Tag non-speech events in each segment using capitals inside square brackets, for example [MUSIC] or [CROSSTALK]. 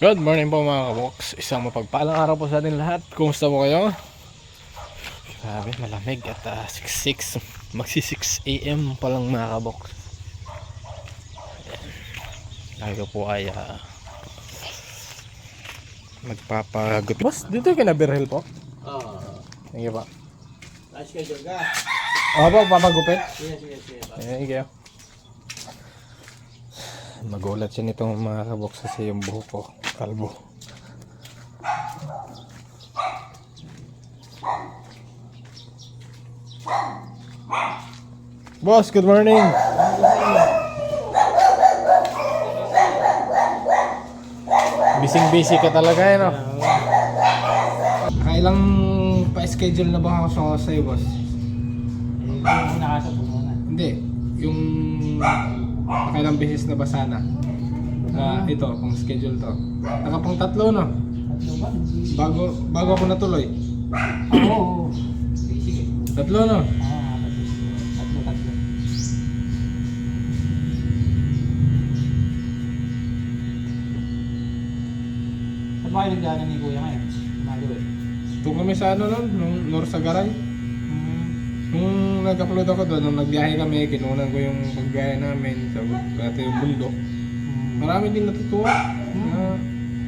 Good morning po mga kaboks. Isang mapagpalang araw po sa ating lahat. Kumusta po kayo? Grabe, malamig at ah, 6.6. Magsi 6 a.m. pa lang mga. Ayan. Lagi ko po ay ah, magpapagupit. Boss, dito na Berhel po? Oo. Thank you po. Last schedule ka. Ako po, papagupit. Sige, sige, sige. Thank you. Magulat siya nitong mga kaboks kasi yung buhok ko. Kalbo. Boss, good morning. Bising busy ka talaga eh, no? Kailang pa-schedule na ba ako sa sa'yo, boss? Eh. Hindi. Yung nakailang beses na ba sana? Na ito, kung schedule to. Nakapang tatlo, no? Tatlo ba? Bago, bago ako natuloy. Oo, oo. Sige, sige. Tatlo, no? Ah, tatlo. Tatlo. Saan ba kayo nagdaanan ni Kuya ngayon? Malo eh. Doon kami sa ano nun, nung Norsagaray. Hmm. Nung nag-upload ako doon, nung nagbiyahe kami, kinunan ko yung pagbiyahe namin sa dati yung bundok. Marami din natutuwa.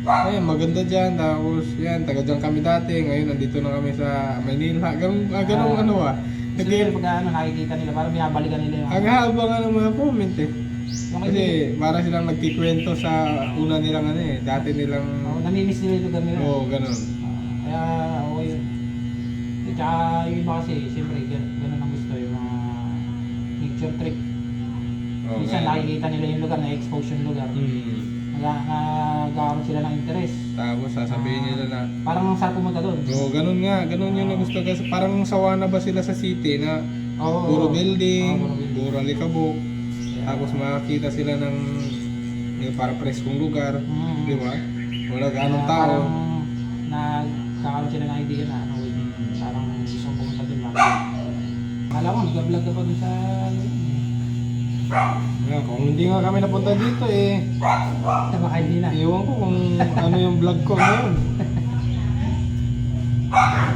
Na, ayun, maganda dyan. Tapos, yan, taga dyan kami dati. Ngayon, nandito na kami sa Maynila. Ganun, ah, ganun Ah. ano ah. Kasi Nag- pag ano, nakikita nila, parang binabalikan nila yung... Ang haba nga ng mga comment eh. Kasi para silang nagkikwento sa una nilang ano eh, dati nilang Oh, namimiss nila yung lugar nila. Oo, oh, ganun. Ah, kaya okay yun. At saka yung iba kasi, siyempre, picture trick. Oo, Minsan ganun. nakikita nila yung lugar, na-expose yung lugar. Hmm. Nag- Nagkakaroon sila ng interest. Tapos sasabihin nila na Parang sa pumunta doon. Oo, ganun nga, ganun yung nagusto kasi parang sawa na ba sila sa city na Oo. puro building, Oo, puro building. puro alikabok. Tapos makakita sila ng yung para preskong lugar, Mm. di ba? Wala ganong Kaya tao. Parang nagkakaroon sila ng idea na ano, wait, parang gusto kong pumunta doon lang. Alam mo, nag-vlog ka pa doon sa... Ngayon, kung hindi nga kami napunta dito eh, baka hindi na. iwan ko kung ano yung vlog ko ngayon. [LAUGHS]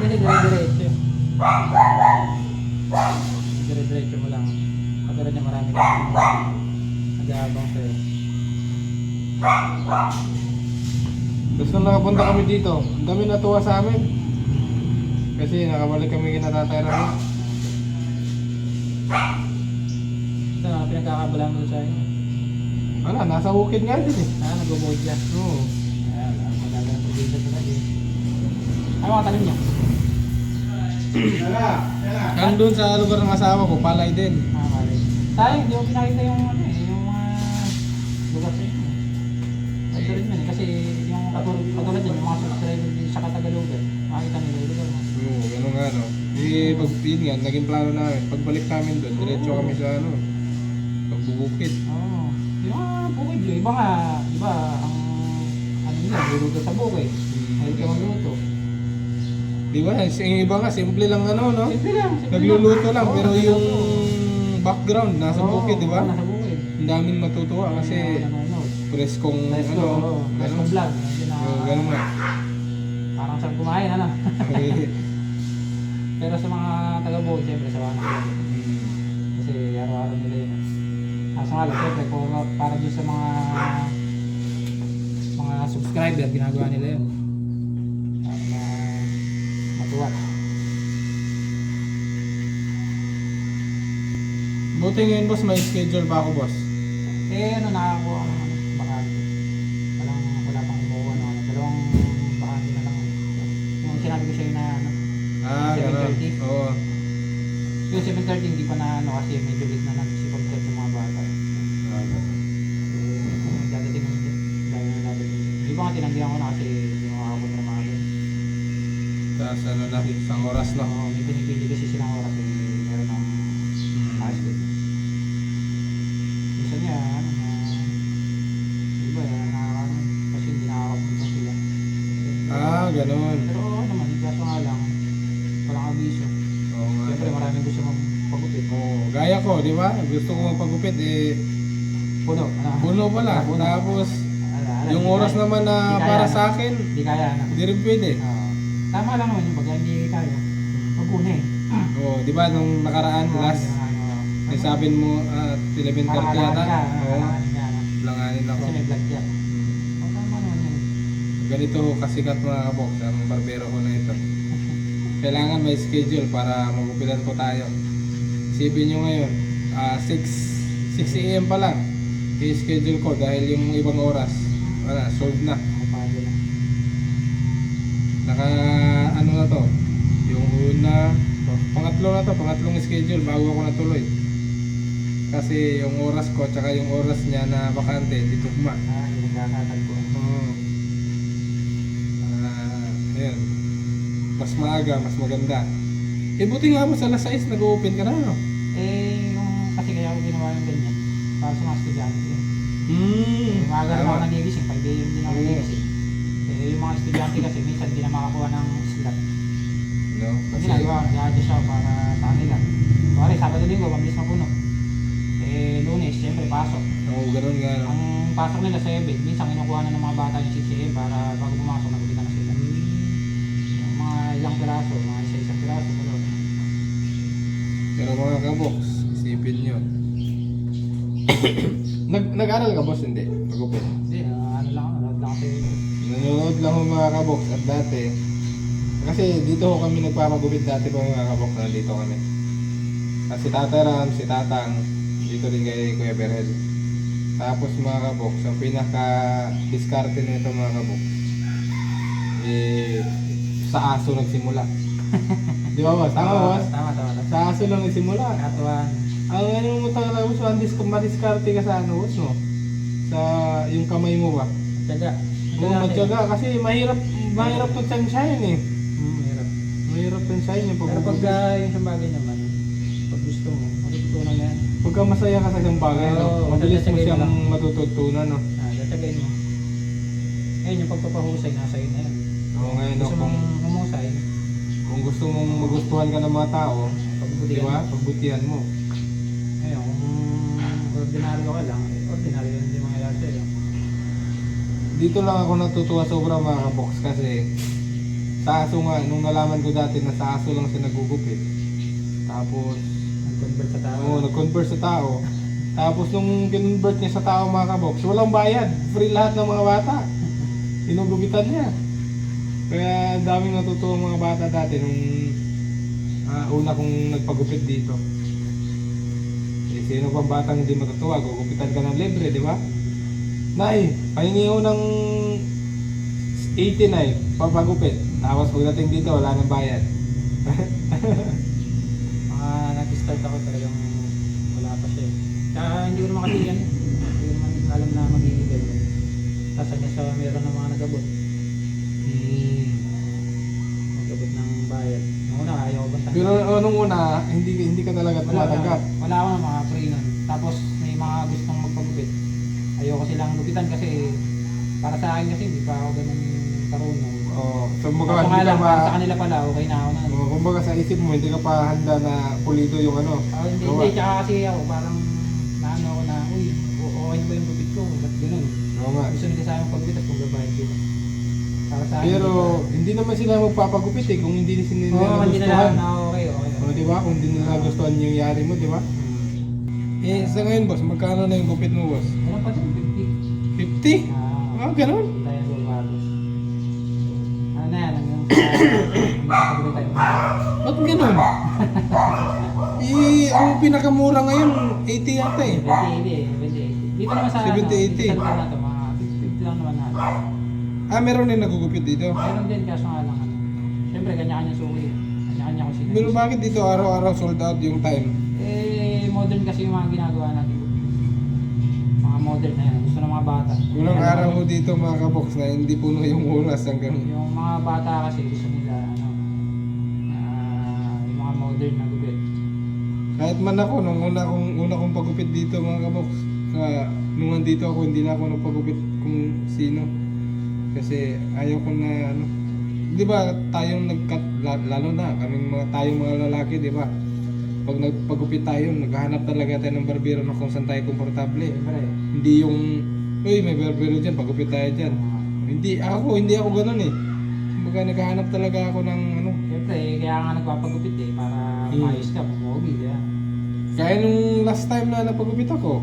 Dire-diretso. Dire-diretso mo lang. Katulad niya marami kang nag-aabang sa'yo. Tapos nung nakapunta kami dito, ang dami natuwa sa amin. Kasi nakabalik kami kina Tatay Rami. Ito na, pinagkakabalaan mo sa inyo. Wala, nasa bukid nga din eh. Ah, nag-void yan. Oo. Ayan, ang magagawang probinsya sa lagi. Ano mga tanim niya? Nandun sa lugar ng asawa ko, palay din. Ah, mali. Sayang, hindi mo pinakita yung ano eh, yung mga lugar sa inyo. Ito rin yan eh, kasi yung katulad, katulad yan, yung mga subscriber din sa Katagalugan, makita nila yung lugar mo. Oo, ganun nga Eh, pag yun nga, naging plano namin. Pagbalik namin doon, diretso kami sa ano, pagbubukid. Oo. Yung mga bukid yun, iba nga, iba, ang ano nila, luluto sa bukid. Mahilig ka magluto. Di ba? Yung iba nga, simple lang ano, no? Simple lang, simple Nagluluto lang, Oo, pero yung nagluluto. background, nasa Oo, bukid, di ba? Nasa bukid. Ang daming matutuwa kasi preskong ano, oo. Let's go ano. vlog. Yun Oo, ganun nga. Parang sarap kumain, ano? [LAUGHS] Pero sa mga taga-buhay, siyempre, sa mga Kasi araw-araw nila yun. Kaso nga lang, siyempre, kung para dun sa mga mga subscriber, ginagawa nila yun. Para na matuwa. Buti ngayon boss, may schedule pa ako boss. Eh, ano, nakakuha ako ano, bakante. Walang, wala pang kumuha, ano, ano, dalawang bakante na lang. Yung sinabi ko sa'yo na, ano, Ah, gano'n. 7:30? Oo. yung 7.30 hindi pa na, ano, kasi medyo late na pagkat yung mga bata. Ah, ganun. Eh, dadating din. Dahil na dadating. Hindi ba nga tinanggihan ko na kasi hindi makakabot na mga ganun. Tapos ano na, isang oras na. Oo, may pinipili kasi silang oras eh, meron ng high school. Minsan niya, ano, na, iba, eh, na, ano, kasi hindi nakakapunta sila. Ah, ganun. Pero oo naman, kaso nga lang, walang abiso. Oo nga. Gusto magpagupit. Oo, gaya ko, di ba? Gusto ko magpagupit, eh, Puno, ano? puno pala. Puno. Tapos, Ala, ala, Yung oras kaya. naman na kaya, para sa akin, Hindi kaya na. hindi rin pwede. Oo. Tama lang naman yung pag hindi kaya. Huwag una eh. Oo, di ba nung nakaraan, last, Ano, ay sabihin mo, at 11.30 yata. ka. Oo, langanin ako. Kasi may vlog. Hmm. Oh, tama naman yun. Ganito kasikat mga kabox, ang barbero ko na ito. Kailangan may schedule para magupitan po tayo. Isipin nyo ngayon, ah 6, 6 a.m. pa lang. I-schedule ko dahil yung ibang oras, wala, solved na. Naka, ano na to, yung una, pangatlo na to, pangatlong schedule bago ako natuloy. Kasi yung oras ko, tsaka yung oras niya na bakante, hindi tugma. Ah, hindi nagkakatagpo. Oo. Ah, ayun. Mas maaga, mas maganda. Eh, buti nga mo sa alas 6 nag-open ka na, no? Eh, yung kasi kaya ako ginawa yung ganyan. Para sa mga estudyante. Hmm. Eh, maaga naman ako nagigising. Pag di yun din ako nagigising. Eh, yung mga estudyante kasi minsan hindi na makakuha ng slot. No? Kasi, ginagawa, nag-adjust ako para sa kanila. Kuwari, Sabado Linggo, mabilis mapuno. Eh, lunes, siyempre, pasok. oo, ganun nga? Ang pasok nila 7, minsan kinukuha na ng mga bata yung 6 a.m. para bago pumasok, nagupitan na sila. Yung mga ilang piraso, mga isa-isang piraso, gano'n. Pero mga kabox, isipin nyo. [COUGHS] Nag Nag-aral ka, boss? Hindi. Mag-open. Hindi, ah, ano lang ako, nanood lang kasi Nanonood lang ho mga kabox at dati. Kasi dito ho kami nagpapagupit dati pa mga kabox, nandito kami. At si Tata Ram, si Tatang, dito rin kay Kuya Berhel. Tapos mga kabox, ang pinaka-diskarte nito mga kabox, eh, sa aso nagsimula. Di ba boss? Tama boss? Tama, tama, tama. Sa aso lang nagsimula. Katuan. Ang ano mo talaga boss, ang disk madiskarte ka sa ano boss, no? Sa yung kamay mo ba? Tiyaga. Oo, matyaga kasi mahirap mahirap to tansyahin eh. Hmm, hirap. Mahirap tansyahin yung Pero pag uh, yung sa bagay naman, pag gusto mo, matututunan mo yan. Pagka masaya ka sa isang bagay, no? Oo, mabilis mo tatsagaan mo siyang lang. matututunan, no? Ah, tatagayin mo. Ngayon, yung pagpapahusay, nasa yun na yan. Oo, ngayon, no? Gusto Kung, mong humusay, kung gusto mong magustuhan ka ng mga tao, di pagbutihan ba? mo. Pagbutihan mo. Ngayon, kung ordinaryo ka lang, eh, ordinaryo lang din mangyayari sa'yo. Dito lang ako natutuwa sobra mga kabox kasi sa aso nga, nung nalaman ko dati na sa aso lang siya nagugupit. Tapos, Nag-convert sa tao. Oo, nag-convert sa tao. Tapos nung kinonvert niya sa tao mga kabox, walang bayad. Free lahat ng mga bata. [LAUGHS] Inugupitan niya. Kaya daming natutuwa mga bata dati nung ah, una kong nagpagupit dito. Eh, sino pang batang hindi matutuwa? Gugupitan ka ng libre, di ba? Nay, pahingi ko ng 89, papagupit. Tapos pagdating dito, wala nang bayad. [LAUGHS] Mga nag-start ako talagang wala pa siya. eh. Kaya hindi ko naman kasi yan. Hindi ko naman alam na magiging ganyan. Tapos sa meron ng mga nagabot. Nagabot ng bayad. Nung una, ayaw ko bantahan. Pero uh, nung una, hindi hindi ka talaga tumatanggap. wala, wala ako ng mga free nun. Tapos may mga gustong magpagupit. Ayoko silang gupitan kasi para sa akin kasi hindi pa ako ganun karunong. Oo. So, Kaso kumbaga, nga hindi ka lang, pa, para sa kanila pala, okay na ako na. Oo, kumbaga sa isip mo, hindi ka pa handa na pulido yung ano. Oh, hindi, gawa. hindi, tsaka kasi ako parang naano ako na, uy, o- okay na ba yung gupit ko? Ba't ganun? Oo nga. Gusto nila sa akin pagupit at kung babayad ko. Pero, di hindi naman sila magpapagupit eh, kung hindi ba? nila Oo, hindi nagustuhan. na okay, okay. Oo, di ba? Kung hindi nila nagustuhan yung yari mo, di ba? Hmm. Eh, sa ngayon, boss, magkano na yung gupit mo, boss? Meron pa din, 50? 50. Ah, Ah, ganun? hindi tayo. Ano na yan, hanggang sa pagupit tayo. Ba't ganun? [LAUGHS] eh, ang pinakamura ngayon, 80 yata eh. 20, 80, 20, 80. Dito naman sa 70, 80. ano, dito sa lugar na to, mga 50 lang naman natin. Ah, meron din nagugupit dito. Meron din kaso nga lang. Siyempre kanya-kanya suki. Kanya-kanya ko sila. Pero bakit dito araw-araw sold out yung time? Eh, modern kasi yung mga ginagawa natin. Mga modern na yan. Gusto ng mga bata. Unang Kaya araw naman, ko dito mga kabox na hindi puno yung oras hanggang Yung mga bata kasi gusto nila ano, ah, yung mga modern na gubit. kahit man ako nung una kong una kong pagupit dito mga kabox sa nung nandito ako hindi na ako nagpagupit kung sino kasi ayaw ko na ano di ba tayong nagkat la- lalo na kaming mga tayong mga lalaki di ba pag nagpagupit tayo naghahanap talaga tayo ng barbero na kung saan tayo komportable hindi yung Uy, may barbero dyan, pagupit tayo dyan. Hindi, ako, hindi ako ganun eh. Kumbaga naghahanap talaga ako ng ano. Siyempre, eh, kaya nga nagpapagupit eh, para Hmm. maayos ka, bumogi, ba? Kaya nung last time na napagupit ako,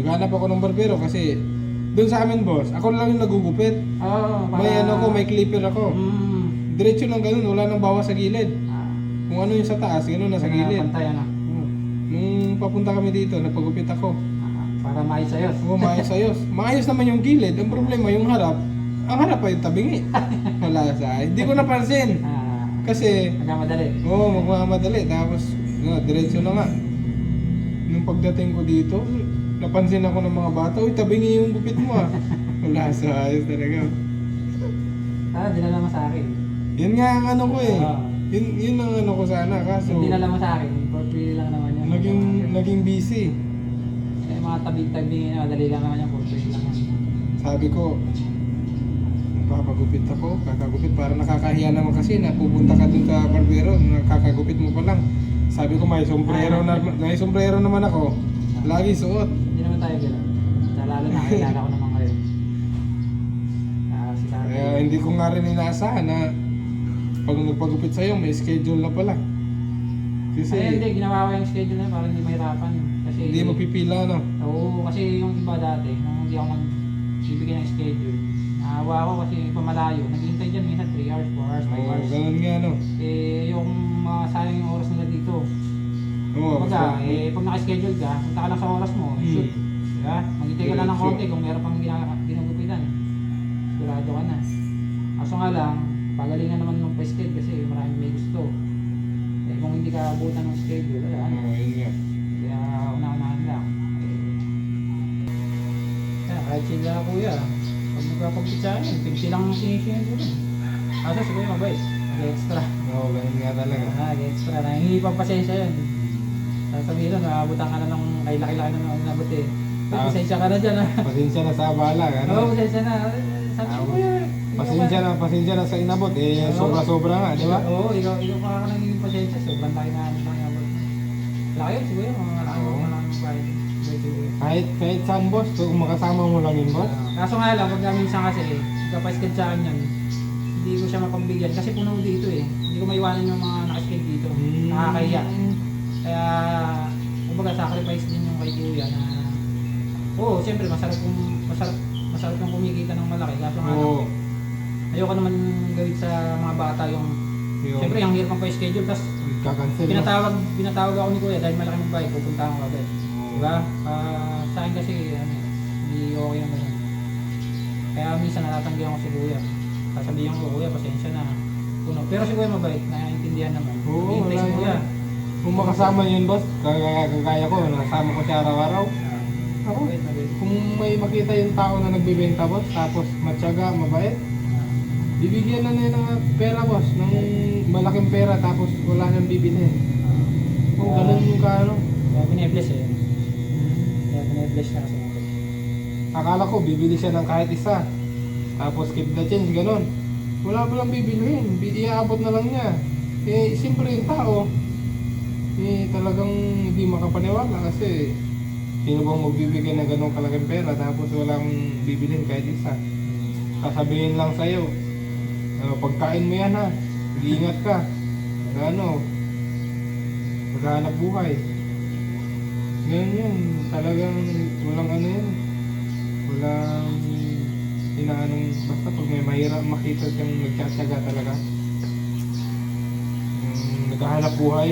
naghanap ako ng barbero kasi doon sa amin boss, ako lang yung nagugupit. Para... May ano ko, may clipper ako. Hmm. Diretso lang ganun, wala nang bawas sa gilid. Ah, Kung ano yung sa taas, ganun na sa kaya gilid. Pantay, ano? Hmm. Nung papunta kami dito, napagupit ako. Ah, para maayos-ayos. Oo, maayos-ayos. [LAUGHS] Maayos naman yung gilid. Ang problema, yung harap, ang harap pa yung tabingi. [LAUGHS] Wala sa Hindi ko napansin. Ah, Kasi, nagkamadali. oo, oh, magmamadali. Tapos, no, diretso na nga. Nung pagdating ko dito, napansin ako ng mga bata, uy, tabingi yung gupit mo ah. [LAUGHS] Wala sa ayos talaga. Ah, dinala mo sa akin. Yun nga ang ano ko eh. Ah. Yun, yun ang ano ko sana. Kaso, Hindi dinala mo sa akin, for free lang naman yan. naging, naging busy. Eh, mga tabi-tabi, madali lang naman yan, for free lang yan. Sabi ko, papagupit ako, kakagupit para nakakahiya naman kasi na pupunta ka dun sa barbero, nakakagupit mo pa lang. Sabi ko may sombrero na may sombrero naman ako. Lagi suot. Hindi naman tayo gano'n. Lalo na, kilala ko naman kayo. Ah, si tatay. Kaya hindi ko nga rin inaasahan na pag nagpagupit sa'yo, may schedule na pala. Kasi Ay, hindi, ginawa ko yung schedule na yun para hindi mahirapan. Kasi, hindi mo pipila, no? Oo, kasi yung iba dati, nung hindi ako magbibigay ng schedule, naawa ako kasi pamalayo. Naghihintay dyan minsan 3 hours, 4 hours, 5 Oo, hours. ganun nga, no? Eh, yung mga sayang yung oras nila dito. Oo, Kumbaga, eh, pag naka-schedule ka, punta ka lang sa oras mo, Hmm. shoot. Diba? Maghintay ka lang ng Diretso. konti kung meron pang gina- ginugupitan. Sigurado ka na. Kaso nga lang, pagalingan naman ng pa-schedule kasi maraming may gusto. Eh, kung hindi ka abutan ng schedule, wala, ano. Oo, yun nga. Kaya una-unahan lang. Eh, kaya kahit sila kuya, pag nagpapagpitsahan yun, 50 lang ang sinisingin ko dun. Kaso si kuya mabait, nag-extra. Oo, ganun nga talaga. Ah, nag-extra. Nangingi pang pasensya yun. Sasabihin nun, naabutan ka na ng kay laki-laki na ng inabot eh. Ah. Pasensya ka na dyan ah. Pasensya na sa abala, [LAUGHS] Oo, ano? pasensya na. Sabi ko Ah, kuya. Pasensya na, pasensya na sa inabot. Eh, Oo. sobra-sobra nga, di ba? Oo, ikaw, ikaw pa ka naging pasensya. Sobrang laki na ng inabot. Laki yun, siguro. Mga laki Oo. mga laki ng bayad. Bayad siguro. Kahit, kahit saan boss, kung makasama mo lang yun boss. Kaso nga lang, pag minsan kasi, kapaskid sa akin yan, hindi ko siya mapagbigyan kasi puno dito eh. Hindi ko maiwanan yung mga nakaskid dito. Hmm. Nakakahiya. Kaya, kumbaga sacrifice din yung kay kuya na, oo, siyempre masarap kung, masarap, masarap yung kumikita ng malaki. Kaso nga Oo. ayoko naman gawin sa mga bata yung, Yung siyempre ang hirap pa schedule, tapos pinatawag, pinatawag ako ni kuya dahil malaki bike, pupunta ako agad. Diba? Ah, sa akin kasi, ano, hindi okay yung ganun. Kaya minsan natatanggihan ko si kuya. Sasabihan ko, kuya, pasensya na. Puno. Pero si kuya mabait, naiintindihan naman. Oo, Hintay si wala kuya. yun. Kung makasama yun boss, kagaya, kagaya ko, nasama ko siya araw-araw. Ako, kung may makita yung tao na nagbibenta boss, tapos matyaga, mabait, bibigyan na niya ng pera boss, ng malaking pera, tapos wala nang bibili. Kung ganun yung kaano. Kaya binibless eh. Kaya binibless na kasi. Akala ko bibili siya ng kahit isa. Tapos keep the change, ganun. Wala pa lang bibilihin. Bi- Iaabot na lang niya. Eh, siyempre yung tao, eh, talagang hindi makapaniwala kasi sino bang magbibigay ng ganong kalaking pera tapos walang bibilhin kahit isa. Sasabihin lang sa'yo, "Ah, pagkain mo yan ha, mag-iingat ka. Ano, maghanap buhay. Ganyan yan, talagang walang ano yan. Walang inaanong, basta pag may mahirap makita kang nagtsatsaga talaga. Yung naghahanap buhay,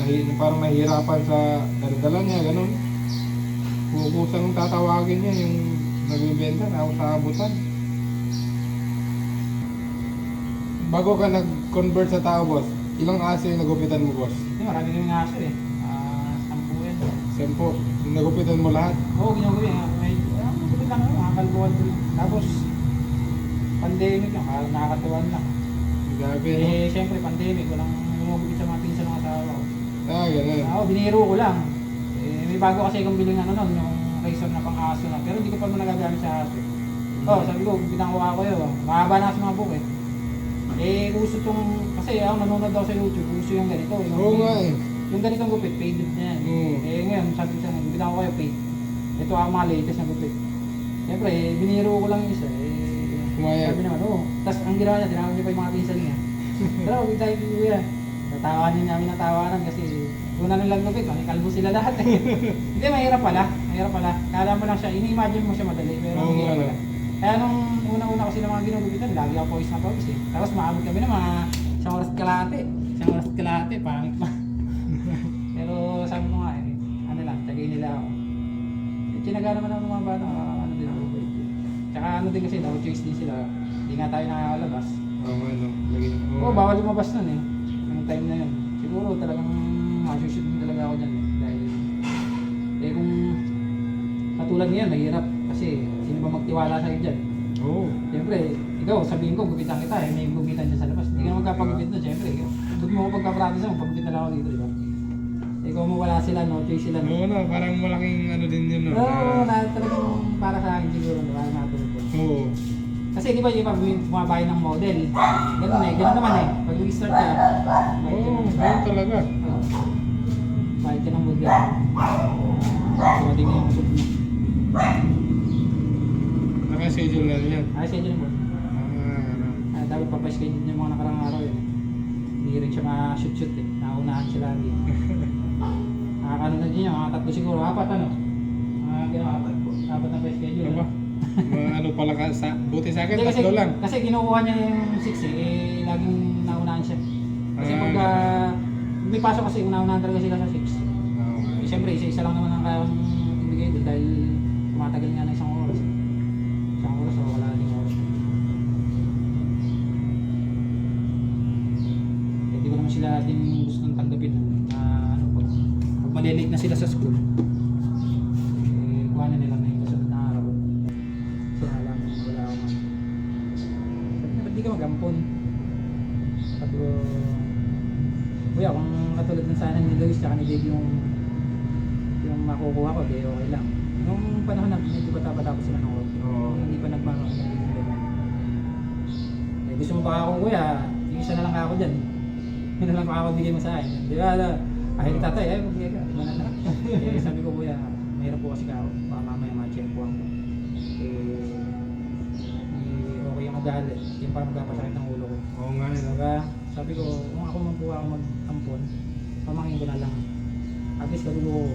nahi, parang mahirapan sa daldala niya, ganun. Kusang tatawagin niya yung nagbibenta na ako sa abutan. Bago ka nag-convert sa tao, boss, ilang aso yung nagupitan mo, boss? Hindi, marami kaming aso eh. Ah, sampu yan. Yung nagupitan mo lahat? Oo, ginagawa yan. May, ah, gupit lang ako, mga kalbuhan ko. Tapos, pandemic ah, nakakatuwan lang. Grabe? Eh, syempre, pandemic, walang lumabigit sa mga pinsan ng asawa ko. Ah, ganun. Ako, biniro ko lang. Eh, may bago kasi akong biling ano nun, yung razor na pang aso na. Pero hindi ko pa mo nagagamit sa aso. Oh, sabi ko, bitang ko yun. Mahaba na kasi mga book eh. Eh, uso tong, kasi ako nanonood daw sa YouTube, uso yung ganito. Yung, Oo nga eh. Yung ganitong gupit, faded na yan. Oo. Eh, ngayon, sabi ko sa akin, bitang ko kayo fade. Ito ang mga latest na gupit. Siyempre, eh, biniro ko lang yung isa. Eh, Kumayag. Sabi naman, oo. Tapos ang ginawa niya, tinawag niya pa yung mga pinsan niya. [LAUGHS] Pero, huwag tayo kay kuya. Natawanan namin ng tawanan kasi una nilang gupit, may kalbo sila lahat eh. [LAUGHS] Hindi, mahirap pala. Mahirap pala. Kala mo lang siya, ini-imagine mo siya madali, pero Oo, hindi ano. pala. Kaya nung una-una ko sila mga ginugupitan, lagi ako pawis na pawis eh. Tapos maabot kami ng mga isang oras at kalahati. Isang oras at kalahati, pangit pa. [LAUGHS] pero sabi ko nga eh, ano lang, tagay nila ako. Eh, Tinaga naman ang mga bata, ah, ano din ako. Tsaka ano din kasi, no choice din sila. Hindi nga tayo nakakalabas. Oo, ano. Laging, Oo, oh, bawal lumabas nun eh. Yung time na yun. Siguro talagang masushoot din talaga ako dyan eh. Dahil, eh kung katulad ngayon, mahirap. Kasi sino ba magtiwala sa'yo dyan? Oo. Siyempre, ikaw, sabihin ko, gupitan kita eh. May gupitan dyan sa labas. Hindi ka naman magkapagupit nun, siyempre. Doon mo ako pagka-practice mo, pagupit na lang ako dito, di ba? Eh kung mawala sila, no choice sila. Oo, no, parang malaking ano din yun, no? Oo, na- na, talagang para sa akin siguro, no, para matulog ko. Oo. Kasi di ba yung pag bumabahay ng model, ganun eh, ganun naman eh. Pag mag-start ka, Oo, ganun talaga. Ka ng model. Dumating na yung usap mo. Naka-schedule na yan. Siya dyan mo. Ah. Ah, dapat papaschedule niya mga nakarang araw yun. Hindi rin siya ma-shoot-shoot eh. Naunahan siya lagi. Nakakano [LAUGHS] na din yun, mga tatlo siguro, apat ano? Mga gano'n, apat po. Apat na pa-schedule. Ano ba? Mga [LAUGHS] ano pala ka sa... Buti sa akin, Hindi, kasi, lang. kasi kinukuha niya yung 6 eh, eh, laging naunahan siya. Kasi Ah. pag ah, may pasok kasi, unaunahan talaga sila sa 6. Eh, Siyempre, isa-isa lang naman ang kayang ibigay doon dahil tumatagal nga na isang oras. Isang oras o wala ding oras. Eh, di ko naman sila din gustong tanggapin na ano, pag, pag malilate na sila sa school, eh, kuha na nila na yung kasunod na araw. Alam wala akong ano. Sabi niya, ba't di ka magampon? Kuya, kung katulad ng sana ni Luis tsaka ni Dave yung makukuha ko, di okay lang. Nung panahon na medyo bata-bata ko sila ng konti. Oo. Hindi pa nagmano Eh, gusto mo pa ako kuya, yung isa na lang ako dyan. Yun na lang ako bigay mo sa akin. Di ba? Ala, Ay, ni tatay, ay, magbigay ka. Iba na [LAUGHS] eh, sabi ko kuya, mayroon po kasi ako. Baka mamaya ma-check po ako. Eh, eh, okay yung magalit. Yung parang magpapasakit ng ulo ko. Oo nga, yun. Diba? Sabi ko, kung ako magkuha ako mag-ampon, pamangin ko na lang. At least kadugo ko.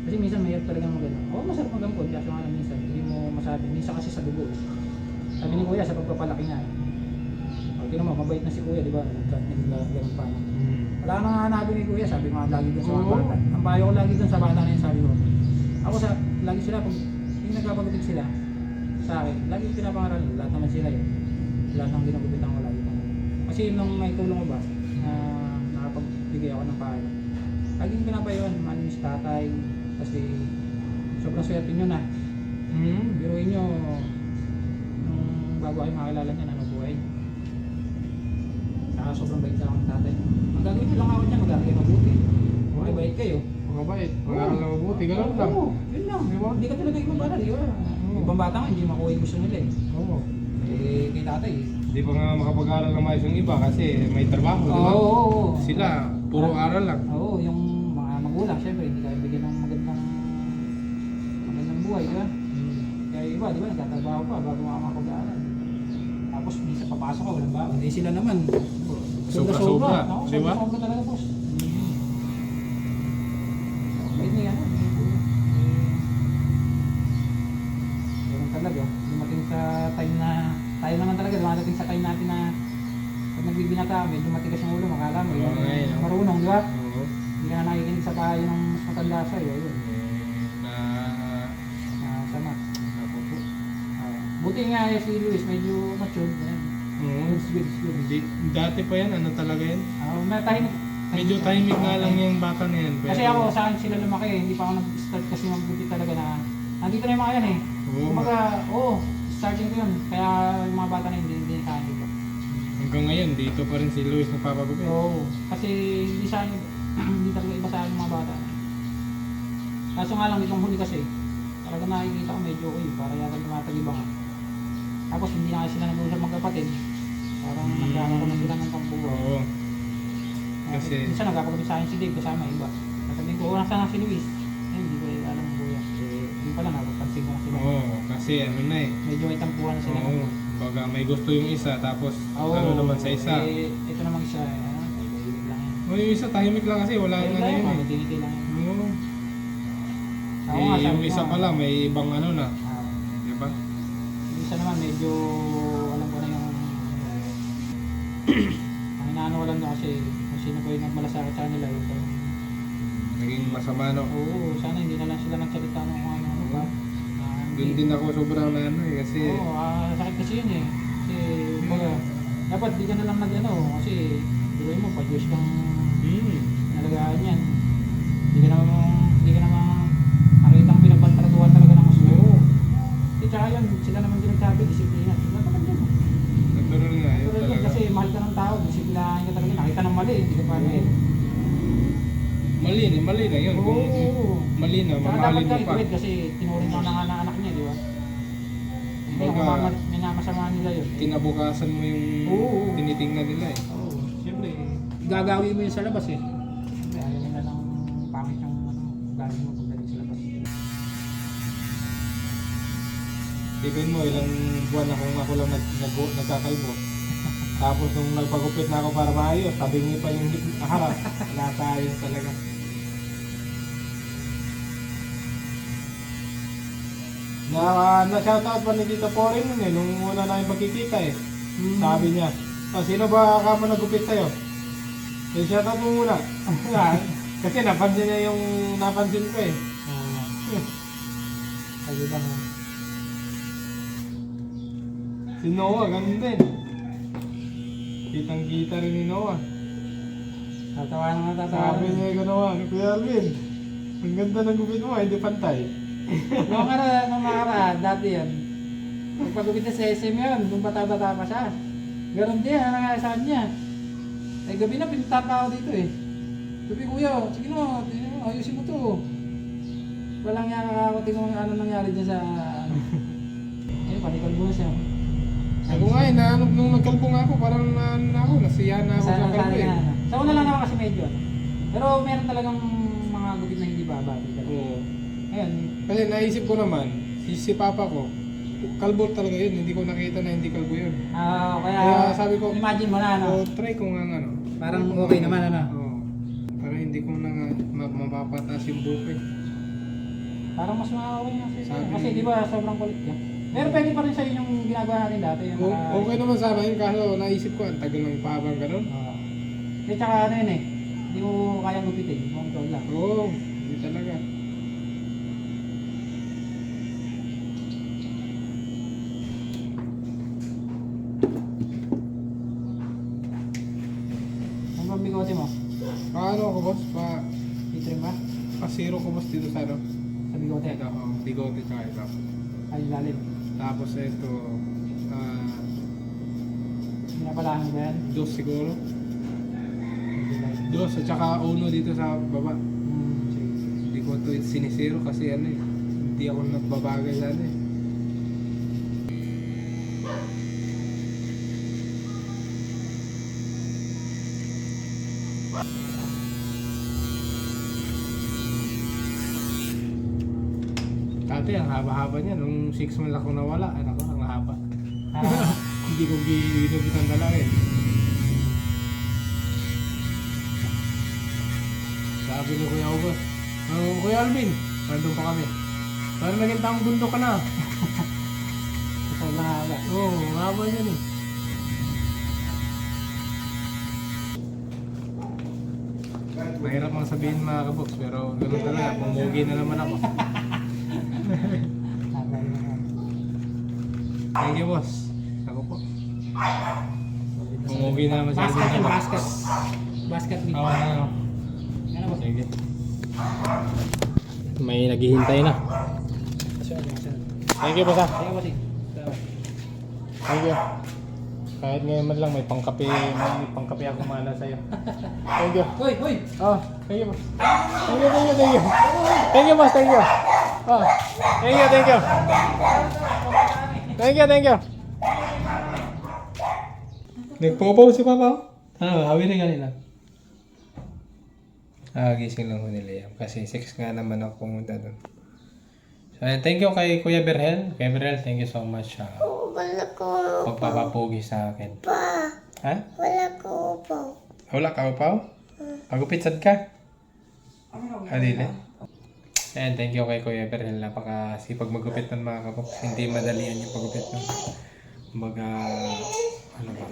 Kasi minsan mahirap talaga mag ano. Oo, masarap mag-ampon, kaso nga lang minsan, hindi mo masabi. Minsan kasi sa dugo. eh. Sabi ni Kuya, sa pagpapalaki nga. eh. Okay naman, mabait na si Kuya, di ba? Nagganong pa. Hmm. Wala nang hanapin ni Kuya, sabi nga lagi dun sa mga bata. Ang payo ko lagi dun sa bata na yun, sabi ko. Ako sa, lagi sila, pag yung nagpapagupit sila, sa akin, lagi yung pinapangaral, lahat naman sila yun. Lahat ng ginagupitan ko lagi. Kasi nung may tulong ko ba, na nakapagbigay ako ng payo. Laging pinapayuan, malinis tatay, kasi sobrang swerte nyo na. Hmm. Biruin nyo, nung bago kayo makilala niya, ano buhay. Saka sobrang bait lang ang tatay. Magagawin nyo lang ako niya, magagawin mabuti. Okay, bait kayo. Mga bait. Mga na mabuti. Ganun lang. Oo, yun lang. Hindi ka talaga ibang bata, di ba? Ibang bata nga, hindi makuha yung gusto nila eh. Oo. Eh, kay tatay eh. Di pa nga makapag-aral ng maayos yung iba kasi may trabaho, di Oo, ba? oo, oo. Sila, puro aral lang. Oo, yung di ba? Kaya iba, di ba, nagtatrabaho pa bago makapag-aaral. Tapos, minsan papasok ko, walang baon. Eh, sila naman, Sobra-sobra, di ba? Sobra talaga, boss. Bait niya, ano? Ganun talaga. Dumating sa time na, tayo naman talaga, dumadating sa time natin na pag nagbibinata, medyo matigas yung ulo, makala mo, marunong, di ba? Hindi ka na nakikinig sa payo ng mas matanda sa'yo, buti nga eh, si Luis, medyo matured. Ayan. Oo. It's good, it's good. Hindi, dati pa yan, ano talaga yan? Ah, may tahimik. Medyo timing nga lang yung bata na yan. Kasi ako, sa akin sila lumaki, eh. hindi pa ako nag-start kasi magbuti talaga na nandito na yung mga yan eh. Oo. Kumbaga, oo, starting ko yun. Kaya yung mga bata na hindi, hindi sa akin dito. Hanggang ngayon, dito pa rin si Luis nagpapagupit. Oo, kasi hindi sa akin, [CLEARS THROAT] hindi talaga iba sa akin yung mga bata. Kaso nga lang, itong huli kasi, talaga nakikita ko medyo, uy, para yata tumatagibang ako. Tapos hindi na kasi sila nag-uusap magkapatid. Parang Hmm. nagkakaroon na sila ng pambuhay. Oo. Kasi... Kasi- Minsan nagkakapagod sa akin si Dave kasama iba. Sabi ko, oh, nasaan na si Luis? Eh, hindi ko eh, alam ang buya. Eh, hindi pala, napapansin ko na si sila. Oo, kasi ano na eh. Medyo may tampuhan na sila. Oo, baga may gusto yung isa, tapos Oo, ano naman sa isa. Eh, ito naman siya, eh, ano. O yung isa, tahimik lang kasi, wala na lang, yun eh. tiniti lang yan. Oo. Ako Eh, nga, yung isa ko, pala, may ibang ano na. Isa naman, medyo, alam ko na yung, [CLEARS THROAT] ang inaano ko lang na kasi, kung sino pa yung nagmalasakit sa kanila, yun Naging masama no. oo, sana hindi na lang sila nagsalita ng kung ano-ano pa. Ah, Doon din ako sobrang na ano eh, kasi Oo, ah, sakit kasi yun eh. Kasi, baga, dapat di ka na lang nag ano, kasi, tuloy mo, pa-Diyos kang hmm, nalagaan yan. Hindi ka naman, hindi ka naman nakitang pinapantratuan talaga ng gusto. Di tsaka yun, sila naman din nagsabi, disiplina. Sila naman din. nagkaroon nga yun Pero yun, talaga. kasi mahal ka ng tao, disiplinahin ka talaga. Nakita ng mali, hindi ka pa eh. Mali na, mali na yun. Kung Oo. mali na, Tsaka dapat mamahalin ka mo pa. ituwid kasi tinuring mo na nga ng anak niya, di ba? Hindi Baga- kung mama- minamasama nila yun. Kinabukasan mo yung Oo. tinitingnan nila eh. Oo, siyempre, gagawi mo yun sa labas eh. Siyempre, ayaw nila ng pangit ng ano, ugali mo pagdating sa labas. Tignan mo, ilang buwan akong ako lang nag, nag, nagkakalbo. Tapos nung nagpagupit na ako para maayos, sabi mo pa yung [LAUGHS] harap. Wala tayo talaga. Na, na shoutout pa ni Tita Porin nun eh, nung una namin pagkikita eh. Sabi niya, oh, sino ba ka mo nagupit sa'yo? Eh, shoutout mo muna. [LAUGHS] Kasi napansin niya yung napansin ko eh. Oo. Sabi ba mo? Si Noah, ganun din. Kitang kita rin ni Noah. Tatawa na nga tatawa. Sabi niya gano'n, Kuya Alvin, ang ganda ng gupit mo, hindi pantay. [LAUGHS] Nung kara, nung nakaraan, dati yan. Nagpagupit na sa SM yun, nung bata-bata pa siya. Ganon din, ano nga kanya. Eh gabi na, pinuntahan pa ako dito eh. Sabi kuya, sige na, ayusin mo to. Walang nga nakakating kung ano nangyari dyan sa... ano. [LAUGHS] Eh, panikal na siya. Ako nga eh, na, nung, nung nagkalbo nga ako, parang na, na ako, nasiya na ako sa Sana, sana kalbo eh. na. Sa una lang naman kasi medyo. ano. Pero meron talagang mga gupit na hindi babati talaga. Oo. Ayun, Kasi naisip ko naman, si, si Papa ko, kalbo talaga yun, hindi ko nakita na hindi kalbo yun. ah kaya, Kaya sabi ko, imagine mo na ano. So, try ko nga ano. Parang okay naman ano. Oo. Para hindi ko na nga ma- mapapataas yung buhok eh. Parang mas makakawin nga sa'yo. Sabi- Kasi di ba sobrang kulit ka. Pero pwede pa rin sa'yo yung ginagawa natin dati. Yung mga... okay naman sana yun, kaso naisip ko, ang tagal ng pahabang ganun. Oo. Eh tsaka ano yun eh. Hindi mo kayang gupitin. Control lang. Oo, hindi talaga. Ano bang bigote mo? Paano ako boss? Pa, Pitrim ba? pa zero ko boss dito sa ano? Sa bigote. Oh, bigote tsaka ito. Ay, lalim. Tapos ito, ah, Pinapalahan mo yan? dos siguro. Dos at saka uno dito sa baba. Hmm. Hindi ko ito sinisiro kasi ano eh. Hindi ako nagbabagay sa ano eh. Dati ang haba-haba niya, nung 6 months ako nawala, ano ko, ang haba. Ah, Hindi ko ginugitan na lang eh. Sabi ni Kuya August, oh, Kuya Alvin, nandun pa kami. Parang naging taong bundok ka na. [LAUGHS] sobrang haba. Oo, oh, haba niyan eh. Mahirap mang sabihin mga kaboks, pero ganoon talaga, pumugi na naman ako. Haba yun naman. Thank you boss. Ako po. Pumugi na naman. Basket yan, basket. Basket meat. Oo, ano. Ano ba? Sige. May naghihintay na. Thank you boss ah. Sige, bossing. Thank you. Kahit ngayon man lang may pangkape, may pangkape ako mana sa'yo. Thank you. Hoy, hoy! Oh, thank you boss. Thank you, thank you, thank you. Thank you boss, thank you. Oh, thank you, thank you. Thank you, thank you. Nagpopo si Papa? Ano, hawi na kanina. Ah, gising lang ko ni Liam. Kasi 6 nga naman ako pumunta doon. So, ayan, thank you kay Kuya Berhel. Kuya Berhel, thank you so much sa Wala ko pagpapapugi sa akin. pa. Ha? Wala ko pa. Wala ka upaw? Pagupit sad ka? Ah, dili. Ayan, thank you kay Kuya Berhel. Napakasipag magupit ng mga kapok. Hindi madalian yung pagupit ng Kumbaga, ano ba?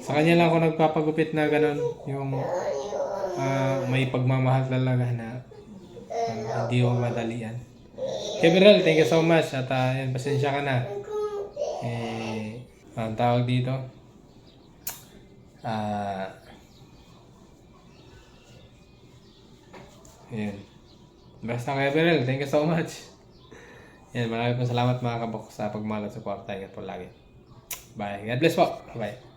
Sa kanya lang ako nagpapagupit na ganun. Yung ah, may pagmamahal talaga na ah, hindi ko madalian. Kuya Berhel, thank you so much. At uh, yan, pasensya ka na. Eh, ang tawag dito? Ah... Ayan. Basta kaya Berel, thank you so much. Yan, maraming po salamat mga kabok sa pagmahal at support. Ingat po lagi. Bye. God bless po. Bye.